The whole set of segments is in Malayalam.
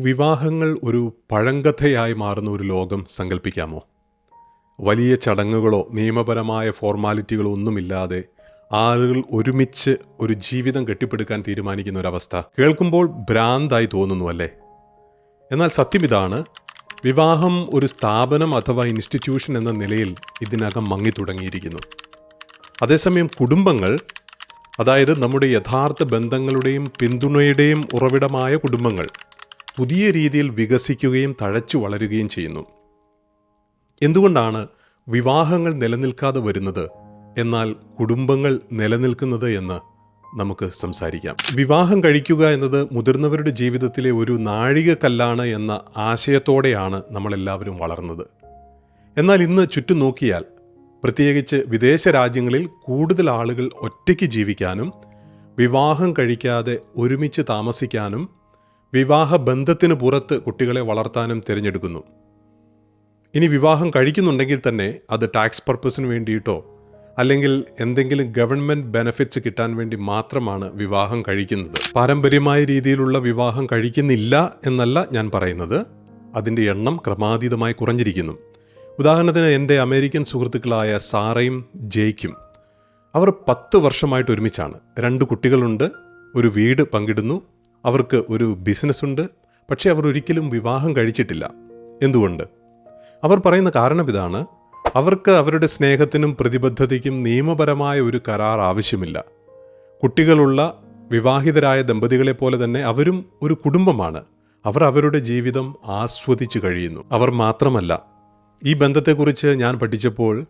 വിവാഹങ്ങൾ ഒരു പഴങ്കഥയായി മാറുന്ന ഒരു ലോകം സങ്കല്പിക്കാമോ വലിയ ചടങ്ങുകളോ നിയമപരമായ ഫോർമാലിറ്റികളോ ഒന്നുമില്ലാതെ ആളുകൾ ഒരുമിച്ച് ഒരു ജീവിതം കെട്ടിപ്പടുക്കാൻ തീരുമാനിക്കുന്ന ഒരവസ്ഥ കേൾക്കുമ്പോൾ ഭ്രാന്തായി തോന്നുന്നു അല്ലേ? എന്നാൽ സത്യം ഇതാണ് വിവാഹം ഒരു സ്ഥാപനം അഥവാ ഇൻസ്റ്റിറ്റ്യൂഷൻ എന്ന നിലയിൽ ഇതിനകം മങ്ങി തുടങ്ങിയിരിക്കുന്നു അതേസമയം കുടുംബങ്ങൾ അതായത് നമ്മുടെ യഥാർത്ഥ ബന്ധങ്ങളുടെയും പിന്തുണയുടെയും ഉറവിടമായ കുടുംബങ്ങൾ പുതിയ രീതിയിൽ വികസിക്കുകയും തഴച്ചു വളരുകയും ചെയ്യുന്നു. എന്തുകൊണ്ടാണ് വിവാഹങ്ങൾ നിലനിൽക്കാതെ വരുന്നത് എന്നാൽ കുടുംബങ്ങൾ നിലനിൽക്കുന്നത് എന്ന് നമുക്ക് സംസാരിക്കാം. വിവാഹം കഴിക്കുക എന്നത് മുതിർന്നവരുടെ ജീവിതത്തിലെ ഒരു നാഴികക്കല്ലാണ് എന്ന ആശയത്തോടെയാണ് നമ്മളെല്ലാവരും വളർന്നത്. എന്നാൽ ഇന്ന് ചുറ്റും നോക്കിയാൽ പ്രത്യേകിച്ച് വിദേശ രാജ്യങ്ങളിൽ കൂടുതൽ ആളുകൾ ഒറ്റയ്ക്ക് ജീവിക്കാനും വിവാഹം കഴിക്കാതെ ഒരുമിച്ച് താമസിക്കാനും വിവാഹ ബന്ധത്തിന് പുറത്ത് കുട്ടികളെ വളർത്താനും തിരഞ്ഞെടുക്കുന്നു. ഇനി വിവാഹം കഴിക്കുന്നുണ്ടെങ്കിൽ തന്നെ അത് ടാക്സ് പർപ്പസിന് വേണ്ടിയിട്ടോ അല്ലെങ്കിൽ എന്തെങ്കിലും ഗവൺമെന്റ് ബെനഫിറ്റ്സ് കിട്ടാൻ വേണ്ടി മാത്രമാണ് വിവാഹം കഴിക്കുന്നത്. പാരമ്പര്യമായ രീതിയിലുള്ള വിവാഹം കഴിക്കുന്നില്ല എന്നല്ല ഞാൻ പറയുന്നത്. അതിന്റെ എണ്ണം ക്രമാതീതമായി കുറഞ്ഞിരിക്കുന്നു. ഉദാഹരണത്തിന് എന്റെ അമേരിക്കൻ സുഹൃത്തുക്കളായ സാറയും ജയ്ക്കും അവർ പത്ത് വർഷമായിട്ട് ഒരുമിച്ചാണ്. രണ്ട് കുട്ടികളുണ്ട് ഒരു വീട് പങ്കിടുന്നു അവർക്ക് ഒരു ബിസിനസ്സുണ്ട് പക്ഷേ അവർ ഒരിക്കലും വിവാഹം കഴിച്ചിട്ടില്ല. എന്തുകൊണ്ട്? അവർ പറയുന്ന കാരണം ഇതാണ്. അവർക്ക് അവരുടെ സ്നേഹത്തിനും പ്രതിബദ്ധതയ്ക്കും നിയമപരമായ ഒരു കരാർ ആവശ്യമില്ല. കുട്ടികളുള്ള വിവാഹിതരായ ദമ്പതികളെ പോലെ തന്നെ അവരും ഒരു കുടുംബമാണ്. അവർ അവരുടെ ജീവിതം ആസ്വദിച്ചു കഴിയുന്നു. അവർ മാത്രമല്ല. ഈ ബന്ധത്തെക്കുറിച്ച് ഞാൻ പഠിച്ചപ്പോൾ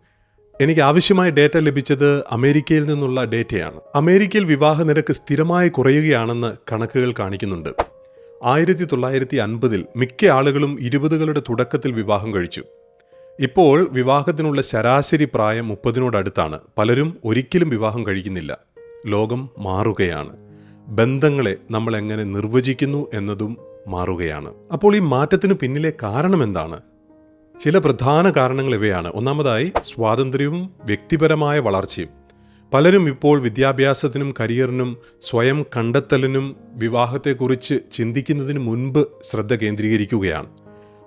എനിക്ക് ആവശ്യമായ ഡേറ്റ ലഭിച്ചത് അമേരിക്കയിൽ നിന്നുള്ള ഡേറ്റയാണ്. അമേരിക്കയിൽ വിവാഹ നിരക്ക് സ്ഥിരമായി കുറയുകയാണെന്ന് കണക്കുകൾ കാണിക്കുന്നുണ്ട്. ആയിരത്തി തൊള്ളായിരത്തി അൻപതിൽ മിക്ക ആളുകളും ഇരുപതുകളുടെ തുടക്കത്തിൽ വിവാഹം കഴിച്ചു. ഇപ്പോൾ വിവാഹത്തിനുള്ള ശരാശരി പ്രായം മുപ്പതിനോടടുത്താണ്. പലരും ഒരിക്കലും വിവാഹം കഴിക്കുന്നില്ല. ലോകം മാറുകയാണ്. ബന്ധങ്ങളെ നമ്മൾ എങ്ങനെ നിർവചിക്കുന്നു എന്നതും മാറുകയാണ്. അപ്പോൾ ഈ മാറ്റത്തിന് പിന്നിലെ കാരണം എന്താണ് ചില പ്രധാന കാരണങ്ങൾ ഇവയാണ്. ഒന്നാമതായി സ്വാതന്ത്ര്യവും വ്യക്തിപരമായ വളർച്ചയും. പലരും ഇപ്പോൾ വിദ്യാഭ്യാസത്തിനും കരിയറിനും സ്വയം കണ്ടെത്തലിനും വിവാഹത്തെക്കുറിച്ച് ചിന്തിക്കുന്നതിന് മുൻപ് ശ്രദ്ധ കേന്ദ്രീകരിക്കുകയാണ്.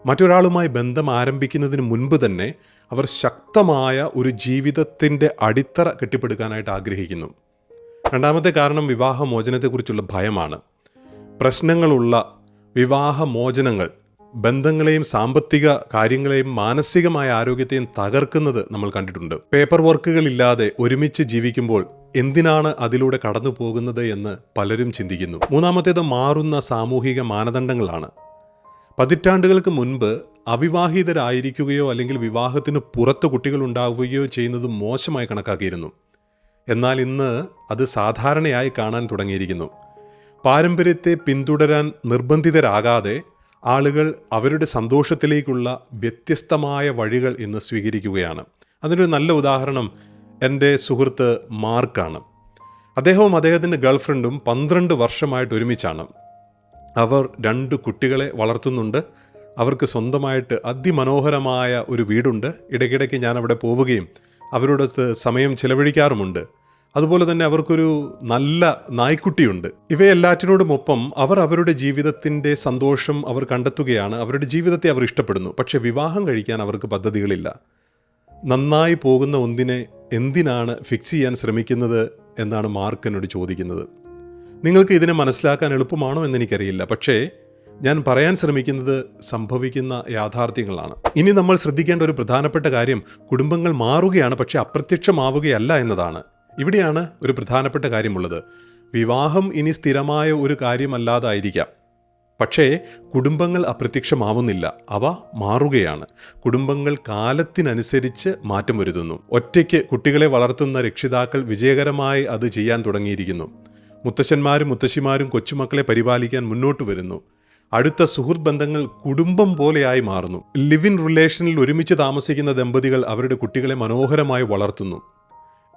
മറ്റൊരാളുമായി ബന്ധം ആരംഭിക്കുന്നതിന് മുൻപ് തന്നെ അവർ ശക്തമായ ഒരു ജീവിതത്തിന്റെ അടിത്തറ കെട്ടിപ്പടുക്കാനായിട്ട് ആഗ്രഹിക്കുന്നു. രണ്ടാമത്തെ കാരണം വിവാഹമോചനത്തെക്കുറിച്ചുള്ള ഭയമാണ്. പ്രശ്നങ്ങളുള്ള വിവാഹമോചനങ്ങൾ ബന്ധങ്ങളെയും സാമ്പത്തിക കാര്യങ്ങളെയും മാനസികമായ ആരോഗ്യത്തെയും തകർക്കുന്നത് നമ്മൾ കണ്ടിട്ടുണ്ട്. പേപ്പർ വർക്കുകൾ ഇല്ലാതെ ഒരുമിച്ച് ജീവിക്കുമ്പോൾ എന്തിനാണ് അതിലൂടെ കടന്നു പോകുന്നത് എന്ന് പലരും ചിന്തിക്കുന്നു. മൂന്നാമത്തേത് മാറുന്ന സാമൂഹിക മാനദണ്ഡങ്ങളാണ്. പതിറ്റാണ്ടുകൾക്ക് മുൻപ് അവിവാഹിതരായിരിക്കുകയോ അല്ലെങ്കിൽ വിവാഹത്തിന് പുറത്ത് കുട്ടികൾ ഉണ്ടാവുകയോ ചെയ്യുന്നത് മോശമായി കണക്കാക്കിയിരുന്നു. എന്നാൽ ഇന്ന് അത് സാധാരണയായി കാണാൻ തുടങ്ങിയിരിക്കുന്നു. പാരമ്പര്യത്തെ പിന്തുടരാൻ നിർബന്ധിതരാകാതെ ആളുകൾ അവരുടെ സന്തോഷത്തിലേക്കുള്ള വ്യത്യസ്തമായ വഴികൾ ഇന്ന് സ്വീകരിക്കുകയാണ്. അതിനൊരു നല്ല ഉദാഹരണം എന്റെ സുഹൃത്ത് മാർക്കാണ്. അദ്ദേഹവും അദ്ദേഹത്തിന്റെ ഗേൾഫ്രണ്ടും പന്ത്രണ്ട് വർഷമായിട്ട് ഒരുമിച്ചാണ്. അവർ രണ്ട് കുട്ടികളെ വളർത്തുന്നുണ്ട്. അവർക്ക് സ്വന്തമായിട്ട് അതിമനോഹരമായ ഒരു വീടുണ്ട്. ഇടയ്ക്കിടയ്ക്ക് ഞാൻ അവിടെ പോവുകയും അവരോടൊത്ത് സമയം ചിലവഴിക്കാറുമുണ്ട്. അതുപോലെ തന്നെ അവർക്കൊരു നല്ല നായ്ക്കുട്ടിയുണ്ട്. ഇവയെല്ലാറ്റിനോടുമൊപ്പം അവർ അവരുടെ ജീവിതത്തിന്റെ സന്തോഷം അവർ കണ്ടെത്തുകയാണ്. അവരുടെ ജീവിതത്തെ അവർ ഇഷ്ടപ്പെടുന്നു. പക്ഷേ വിവാഹം കഴിക്കാൻ അവർക്ക് പദ്ധതികളില്ല. നന്നായി പോകുന്ന ഒന്നിനെ എന്തിനാണ് ഫിക്സ് ചെയ്യാൻ ശ്രമിക്കുന്നത് എന്നാണ് മാർക്ക് എന്നോട് ചോദിക്കുന്നത്. നിങ്ങൾക്ക് ഇതിനെ മനസ്സിലാക്കാൻ എളുപ്പമാണോ എന്ന് എനിക്കറിയില്ല പക്ഷേ ഞാൻ പറയാൻ ശ്രമിക്കുന്നത് സംഭവിക്കുന്ന യാഥാർത്ഥ്യങ്ങളാണ്. ഇനി നമ്മൾ ശ്രദ്ധിക്കേണ്ട ഒരു പ്രധാനപ്പെട്ട കാര്യം കുടുംബങ്ങൾ മാറുകയാണ്. പക്ഷേ അപ്രത്യക്ഷമാവുകയല്ല എന്നതാണ്. ഇവിടെയാണ് ഒരു പ്രധാനപ്പെട്ട കാര്യമുള്ളത്. വിവാഹം ഇനി സ്ഥിരമായ ഒരു കാര്യമല്ലാതായിരിക്കാം. പക്ഷേ കുടുംബങ്ങൾ അപ്രത്യക്ഷമാവുന്നില്ല. അവ മാറുകയാണ്. കുടുംബങ്ങൾ കാലത്തിനനുസരിച്ച് മാറ്റം വരുത്തുന്നു. ഒറ്റയ്ക്ക് കുട്ടികളെ വളർത്തുന്ന രക്ഷിതാക്കൾ വിജയകരമായി അത് ചെയ്യാൻ തുടങ്ങിയിരിക്കുന്നു. മുത്തശ്ശന്മാരും മുത്തശ്ശിമാരും കൊച്ചുമക്കളെ പരിപാലിക്കാൻ മുന്നോട്ട് വരുന്നു. അടുത്ത സുഹൃത്ത് ബന്ധങ്ങൾ കുടുംബം പോലെയായി മാറുന്നു. ലിവ് ഇൻ റിലേഷനിൽ ഒരുമിച്ച് താമസിക്കുന്ന ദമ്പതികൾ അവരുടെ കുട്ടികളെ മനോഹരമായി വളർത്തുന്നു.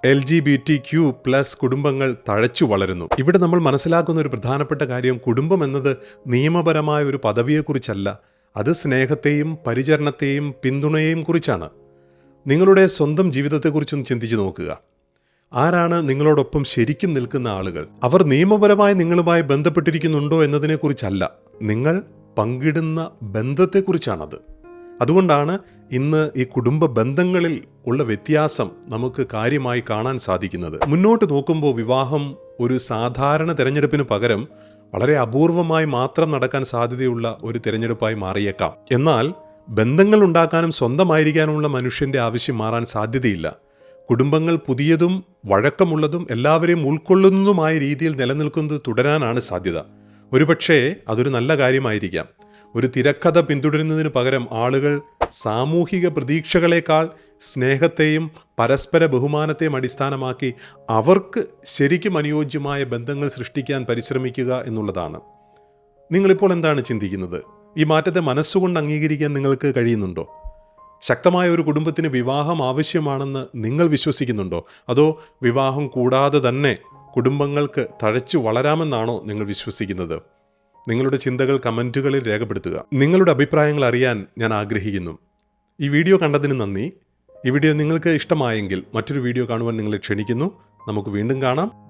L G B T Q plus കുടുംബങ്ങൾ തഴച്ചു വളരുന്നു. ഇവിടെ നമ്മൾ മനസ്സിലാക്കുന്ന ഒരു പ്രധാനപ്പെട്ട കാര്യം കുടുംബം എന്നത് നിയമപരമായ ഒരു പദവിയെക്കുറിച്ചല്ല. അത് സ്നേഹത്തെയും പരിചരണത്തെയും പിന്തുണയെയും കുറിച്ചാണ്. നിങ്ങളുടെ സ്വന്തം ജീവിതത്തെക്കുറിച്ചും ചിന്തിച്ചു നോക്കുക. ആരാണ് നിങ്ങളോടൊപ്പം ശരിക്കും നിൽക്കുന്ന ആളുകൾ? അവർ നിയമപരമായി നിങ്ങളുമായി ബന്ധപ്പെട്ടിരിക്കുന്നുണ്ടോ എന്നതിനെക്കുറിച്ചല്ല. നിങ്ങൾ പങ്കിടുന്ന ബന്ധത്തെക്കുറിച്ചാണത്. അതുകൊണ്ടാണ് ഇന്ന് ഈ കുടുംബ ബന്ധങ്ങളിൽ ഉള്ള വ്യത്യാസം നമുക്ക് കാര്യമായി കാണാൻ സാധിക്കുന്നത്. മുന്നോട്ട് നോക്കുമ്പോൾ വിവാഹം ഒരു സാധാരണ തിരഞ്ഞെടുപ്പിന് പകരം വളരെ അപൂർവമായി മാത്രം നടക്കാൻ സാധ്യതയുള്ള ഒരു തിരഞ്ഞെടുപ്പായി മാറിയേക്കാം. എന്നാൽ ബന്ധങ്ങൾ ഉണ്ടാക്കാനും സ്വന്തമായിരിക്കാനുമുള്ള മനുഷ്യന്റെ ആവശ്യം മാറാൻ സാധ്യതയില്ല. കുടുംബങ്ങൾ പുതിയതും വഴക്കമുള്ളതും എല്ലാവരെയും ഉൾക്കൊള്ളുന്നതുമായ രീതിയിൽ നിലനിൽക്കുന്നത് തുടരാനാണ് സാധ്യത. ഒരുപക്ഷേ അതൊരു നല്ല കാര്യമായിരിക്കാം. ഒരു തിരക്കഥ പിന്തുടരുന്നതിന് പകരം ആളുകൾ സാമൂഹിക പ്രതീക്ഷകളെക്കാൾ സ്നേഹത്തെയും പരസ്പര ബഹുമാനത്തെയും അടിസ്ഥാനമാക്കി അവർക്ക് ശരിക്കും അനുയോജ്യമായ ബന്ധങ്ങൾ സൃഷ്ടിക്കാൻ പരിശ്രമിക്കുക എന്നുള്ളതാണ്. നിങ്ങളിപ്പോൾ എന്താണ് ചിന്തിക്കുന്നത്? ഈ മാറ്റത്തെ മനസ്സുകൊണ്ട് അംഗീകരിക്കാൻ നിങ്ങൾക്ക് കഴിയുന്നുണ്ടോ? ശക്തമായ ഒരു കുടുംബത്തിന് വിവാഹം ആവശ്യമാണെന്ന് നിങ്ങൾ വിശ്വസിക്കുന്നുണ്ടോ? അതോ വിവാഹം കൂടാതെ തന്നെ കുടുംബങ്ങൾക്ക് തഴച്ചു വളരാമെന്നാണോ നിങ്ങൾ വിശ്വസിക്കുന്നത്? നിങ്ങളുടെ ചിന്തകൾ കമന്റുകളിൽ രേഖപ്പെടുത്തുക. നിങ്ങളുടെ അഭിപ്രായങ്ങൾ അറിയാൻ ഞാൻ ആഗ്രഹിക്കുന്നു. ഈ വീഡിയോ കണ്ടതിന് നന്ദി. ഈ വീഡിയോ നിങ്ങൾക്ക് ഇഷ്ടമായെങ്കിൽ മറ്റൊരു വീഡിയോ കാണുവാൻ നിങ്ങളെ ക്ഷണിക്കുന്നു. നമുക്ക് വീണ്ടും കാണാം.